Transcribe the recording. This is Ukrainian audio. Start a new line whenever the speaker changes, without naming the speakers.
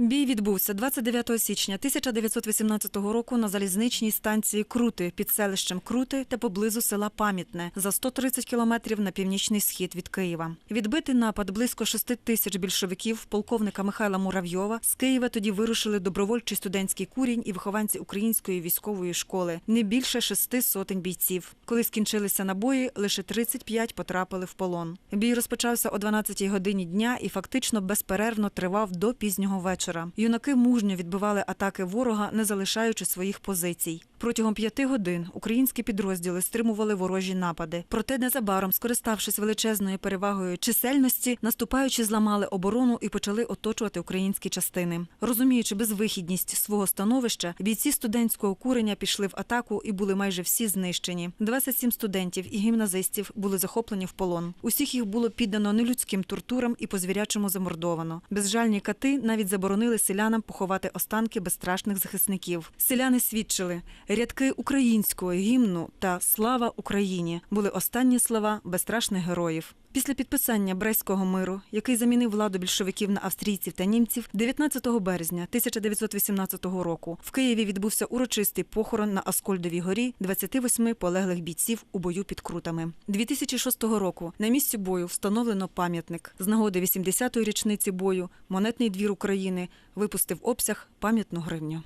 Бій відбувся 29 січня 1918 року на залізничній станції Крути під селищем Крути та поблизу села Пам'ятне за 130 кілометрів на північний схід від Києва. Відбитий напад близько 6 тисяч більшовиків полковника Михайла Муравйова з Києва тоді вирушили добровольчий студентський курінь і вихованці української військової школи. Не більше шести сотень бійців. Коли скінчилися набої, лише 35 потрапили в полон. Бій розпочався о 12 годині дня і фактично безперервно тривав до пізнього вечора. Юнаки мужньо відбивали атаки ворога, не залишаючи своїх позицій. Протягом п'яти годин українські підрозділи стримували ворожі напади. Проте незабаром, скориставшись величезною перевагою чисельності, наступаючи зламали оборону і почали оточувати українські частини. Розуміючи безвихідність свого становища, бійці студентського курення пішли в атаку і були майже всі знищені. 27 студентів і гімназистів були захоплені в полон. Усіх їх було піддано нелюдським тортурам і по звірячому замордовано. Безжальні кати навіть заборонили селянам поховати останки безстрашних захисників. Селяни свідчили, рядки українського гімну та Слава Україні були останні слова безстрашних героїв. Після підписання Брестського миру, який замінив владу більшовиків на австрійців та німців, 19 березня 1918 року в Києві відбувся урочистий похорон на Аскольдовій горі 28 полеглих бійців у бою під Крутами. 2006 року на місці бою встановлено пам'ятник. З нагоди 80-ї річниці бою монетний двір України випустив обсяг пам'ятну гривню.